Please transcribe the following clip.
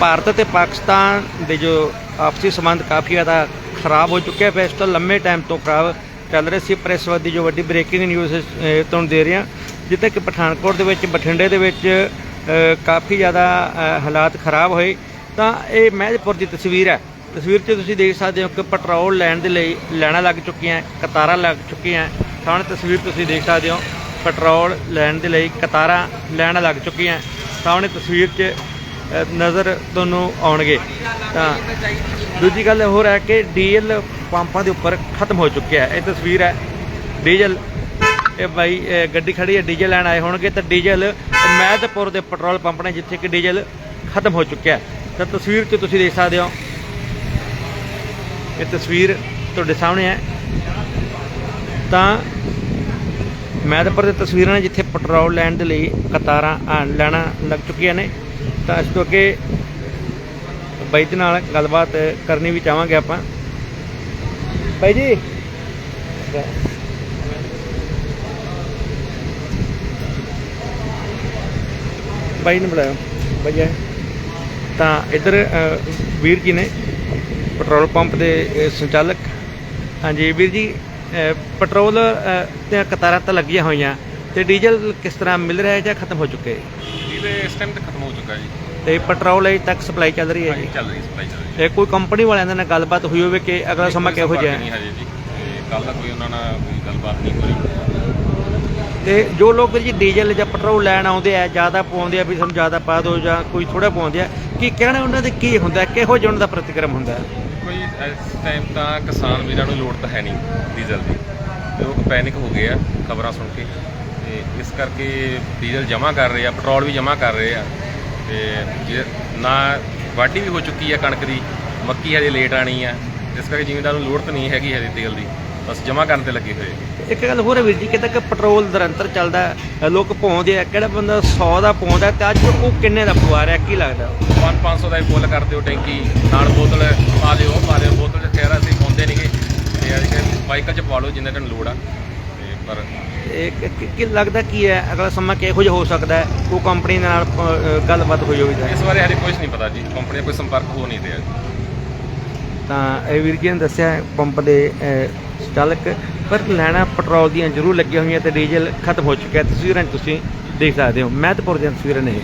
ਭਾਰਤ ਅਤੇ ਪਾਕਿਸਤਾਨ ਦੇ ਜੋ ਆਪਸੀ ਸੰਬੰਧ ਕਾਫੀ ਜ਼ਿਆਦਾ ਖਰਾਬ ਹੋ ਚੁੱਕੇ ਪਏ ਇਸ ਤੋਂ ਲੰਮੇ ਟਾਈਮ ਤੋਂ ਖਰਾਬ ਚੱਲ ਰਹੇ ਸੀ ਪ੍ਰੈਸ ਦੀ ਜੋ ਵੱਡੀ ਬ੍ਰੇਕਿੰਗ ਨਿਊਜ਼ ਤੁਹਾਨੂੰ ਦੇ ਰਹੇ ਹਾਂ ਜਿੱਥੇ ਕਿ ਪਠਾਨਕੋਟ ਦੇ ਵਿੱਚ, ਬਠਿੰਡੇ ਦੇ ਵਿੱਚ ਕਾਫੀ ਜ਼ਿਆਦਾ ਹਾਲਾਤ ਖਰਾਬ ਹੋਏ। ਤਾਂ ਇਹ ਮਹਿਜਪੁਰ ਦੀ ਤਸਵੀਰ ਹੈ। ਤਸਵੀਰ 'ਚ ਤੁਸੀਂ ਦੇਖ ਸਕਦੇ ਹੋ ਕਿ ਪੈਟਰੋਲ ਲੈਣ ਦੇ ਲਈ ਲੈਣਾ ਲੱਗ ਚੁੱਕੀਆਂ, ਕਤਾਰਾਂ ਲੱਗ ਚੁੱਕੀਆਂ। ਸਾਹਮਣੇ ਤਸਵੀਰ ਤੁਸੀਂ ਦੇਖ ਸਕਦੇ ਹੋ, ਪੈਟਰੋਲ ਲੈਣ ਦੇ ਲਈ ਕਤਾਰਾਂ ਲੈਣ ਲੱਗ ਚੁੱਕੀਆਂ। ਸਾਹਮਣੇ ਤਸਵੀਰ 'ਚ ਨਜ਼ਰ ਤੁਹਾਨੂੰ ਆਉਣਗੇ। ਤਾਂ ਦੂਜੀ ਗੱਲ ਹੋਰ ਹੈ ਕਿ ਡੀਜ਼ਲ ਪੰਪਾਂ ਦੇ ਉੱਪਰ ਖਤਮ ਹੋ ਚੁੱਕਿਆ ਹੈ। ਇਹ ਤਸਵੀਰ ਹੈ ਡੀਜ਼ਲ। ਇਹ ਬਾਈ ਗੱਡੀ ਖੜੀ ਹੈ ਡੀਜ਼ਲ ਲੈਣ ਆਏ ਹੋਣਗੇ। ਤਾਂ ਡੀਜ਼ਲ ਮਹਿਦਪੁਰ ਦੇ ਪੈਟਰੋਲ ਪੰਪ ਨੇ ਜਿੱਥੇ ਕਿ ਡੀਜ਼ਲ ਖਤਮ ਹੋ ਚੁੱਕਿਆ ਹੈ। ਤਾਂ ਤਸਵੀਰ 'ਚ ਤੁਸੀਂ ਦੇਖ ਸਕਦੇ ਹੋ। ਇਹ ਤਸਵੀਰ ਤੁਹਾਡੇ ਸਾਹਮਣੇ ਹੈ। ਤਾਂ ਮਹਿਦਪੁਰ ਦੇ ਤਸਵੀਰਾਂ ਨੇ ਜਿੱਥੇ ਪੈਟਰੋਲ ਲੈਣ ਦੇ ਲਈ ਕਤਾਰਾਂ ਆ, ਲੈਣਾ ਲੱਗ ਚੁੱਕੀਆਂ ਨੇ। ਤਾਂ ਇਸ ਤੋਂ ਅੱਗੇ ਬਾਈ ਦੇ ਨਾਲ ਗੱਲਬਾਤ ਕਰਨੀ ਵੀ ਚਾਹਾਂਗੇ ਆਪਾਂ। ਬਾਈ ਜੀ। ਬਾਈ ਨੂੰ ਬੁਲਾਓ ਬਾਈ ਤਾਂ ਇੱਧਰ ਵੀਰ ਜੀ ਨੇ ਪੈਟਰੋਲ ਪੰਪ ਦੇ ਸੰਚਾਲਕ। ਹਾਂਜੀ ਵੀਰ ਜੀ ਪੈਟਰੋਲ ਅ, ਦੀਆਂ ਕਤਾਰਾਂ ਤਾਂ ਲੱਗੀਆਂ ਹੋਈਆਂ। ਤੇ ਡੀਜ਼ਲ ਕਿਸ ਤਰ੍ਹਾਂ ਮਿਲ ਰਿਹਾ ਹੈ ਜਾਂ ਖਤਮ ਹੋ ਚੁੱਕੇ ਹੈ? ਇਹਦੇ ਇਸ ਟਾਈਮ ਤੇ ਖਤਮ ਹੋ ਚੁੱਕਾ ਜੀ। ਤੇ ਪੈਟਰੋਲ ਅਜੇ ਤੱਕ ਸਪਲਾਈ ਚੱਲ ਰਹੀ ਹੈ ਹਾਂਜੀ ਜੀ। ਚੱਲ ਰਹੀ ਸਪਲਾਈ ਚੱਲ ਰਹੀ ਇਹ ਕੋਈ ਕੰਪਨੀ ਵਾਲਿਆਂ ਦੇ ਨਾਲ ਗੱਲਬਾਤ ਹੋਈ ਹੋਵੇ ਕਿ ਅਗਲਾ ਸਮਾਂ ਕਿਹੋ ਜਿਹਾ ਨਹੀਂ ਹੈ? ਹਜੇ ਜੀ। ਕੱਲ ਦਾ ਕੋਈ ਉਹਨਾਂ ਨਾਲ ਕੋਈ ਗੱਲਬਾਤ ਨਹੀਂ ਹੋ ਰਹੀ ਤੇ ਜੋ ਲੋਕ ਜੀ ਡੀਜ਼ਲ ਜਾਂ ਪੈਟਰੋਲ ਲੈਣ ਆਉਂਦੇ ਆ ਜ਼ਿਆਦਾ ਪਾਉਂਦੇ ਆ ਵੀ ਸਾਨੂੰ ਜ਼ਿਆਦਾ ਪਾ ਦਿਓ ਜਾਂ ਕੋਈ ਥੋੜਾ ਪਾਉਂਦੇ ਆ ਕੀ ਕਹਿਣਾ ਉਹਨਾਂ ਦੇ ਕੀ ਹੁੰਦਾ ਕਿਹੋ ਜਿਹਾ ਉਹਨਾਂ ਦਾ ਪ੍ਰਤੀਕਰਮ ਹੁੰਦਾ? ਹੈ ਕੋਈ ਇਸ ਟਾਈਮ ਤਾਂ ਕਿਸਾਨ ਵੀਰਾਂ ਨੂੰ ਲੋੜ ਤਾਂ ਹੈ ਨਹੀਂ ਡੀਜ਼ਲ ਦੀ। ਲੋਕ ਪੈਨਿਕ ਹੋ ਗਏ ਆ ਖਬਰਾਂ ਸੁਣ ਕੇ। ਤੇ ਇਸ ਕਰਕੇ ਡੀਜ਼ਲ ਜਮ੍ਹਾਂ ਕਰ ਰਹੇ ਆ ਪੈਟਰੋਲ ਵੀ ਜਮ੍ਹਾਂ ਕਰ ਰਹੇ ਆ। ਤੇ ਨਾ ਵਾਢੀ ਵੀ ਹੋ ਚੁੱਕੀ ਆ ਕਣਕ ਦੀ ਮੱਕੀ ਹਜੇ ਲੇਟ ਆਣੀ ਆ। ਇਸ ਕਰਕੇ ਜ਼ਿਮੀਂਦਾਰ ਨੂੰ ਲੋੜ ਤਾਂ ਨਹੀਂ ਹੈਗੀ ਹਜੇ ਤੇਲ ਦੀ ਬਸ ਜਮ੍ਹਾਂ ਕਰਨ ਤੇ ਲੱਗੇ ਹੋਏ ਇੱਕ ਗੱਲ ਹੋਰ ਹੈ ਵੀਰ ਜੀ ਕਿਤੇ ਕਿ ਪੈਟਰੋਲ ਨਿਰੰਤਰ ਚੱਲਦਾ ਲੋਕ ਪਾਉਂਦੇ ਆ ਕਿਹੜਾ ਬੰਦਾ 100 ਦਾ ਪਾਉਂਦਾ ਤੇ ਅੱਜ ਉਹ ਕਿੰਨੇ ਦਾ ਪਵਾ ਰਿਹਾ ਕੀ ਲੱਗਦਾ? 5-500 ਦਾ ਹੀ ਫੁੱਲ ਕਰ ਦਿਓ ਟੈਂਕੀ ਨਾਲ ਬੋਤਲ ਪਾ ਦਿਓ ਉਹ ਪਾ ਦਿਓ ਬੋਤਲ ਚ ਖੈਰ ਅਸੀਂ ਪਾਉਂਦੇ ਨਹੀਂਗੇ। ਤੇ ਅੱਜ ਕੱਲ੍ਹ ਬਾਈਕਾਂ ਚ ਪਵਾ ਲਓ ਜਿੰਨੇ ਤੁਹਾਨੂੰ ਲੋੜ ਆ। ਪਰ ਇਹ ਕਿ- ਲੱਗਦਾ ਕੀ ਹੈ? ਅਗਲਾ ਸਮਾਂ ਕਿਹੋ ਜਿਹਾ ਹੋ ਸਕਦਾ ਹੈ? ਉਹ ਕੰਪਨੀ ਨਾਲ ਅ, ਗੱਲਬਾਤ ਹੋਈ ਤਾਂ। ਇਸ ਬਾਰੇ ਹਜੇ ਕੁਝ ਨਹੀਂ ਪਤਾ ਜੀ। ਕੰਪਨੀ ਦਾ ਕੋਈ ਸੰਪਰਕ ਹੋ ਨਹੀਂ ਰਿਹਾ ਜੀ। ਤਾਂ ਇਹ ਵੀਰ ਜੀ ਨੇ ਦੱਸਿਆ ਹੈ, ਪੰਪ ਦੇ ਅ, ਚਾਲਕ ਪਰ ਲੈਣਾ ਪੈਟਰੋਲ ਦੀਆਂ ਜ਼ਰੂਰ ਲੱਗੀਆਂ ਹੋਈਆਂ ਤੇ ਡੀਜ਼ਲ ਖਤਮ ਹੋ ਚੁੱਕਿਆ ਤਸਵੀਰਾਂ 'ਚ ਤੁਸੀਂ ਦੇਖ ਸਕਦੇ ਹੋ। ਮਹਿਤਪੁਰ ਦੀਆਂ ਤਸਵੀਰਾਂ ਨੇ ਇਹ।